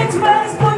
Express.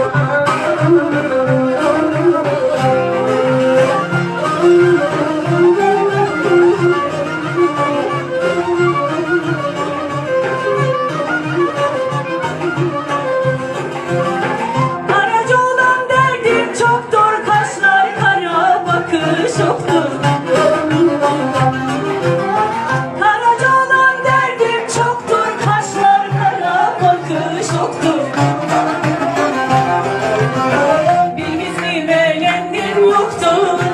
yoktu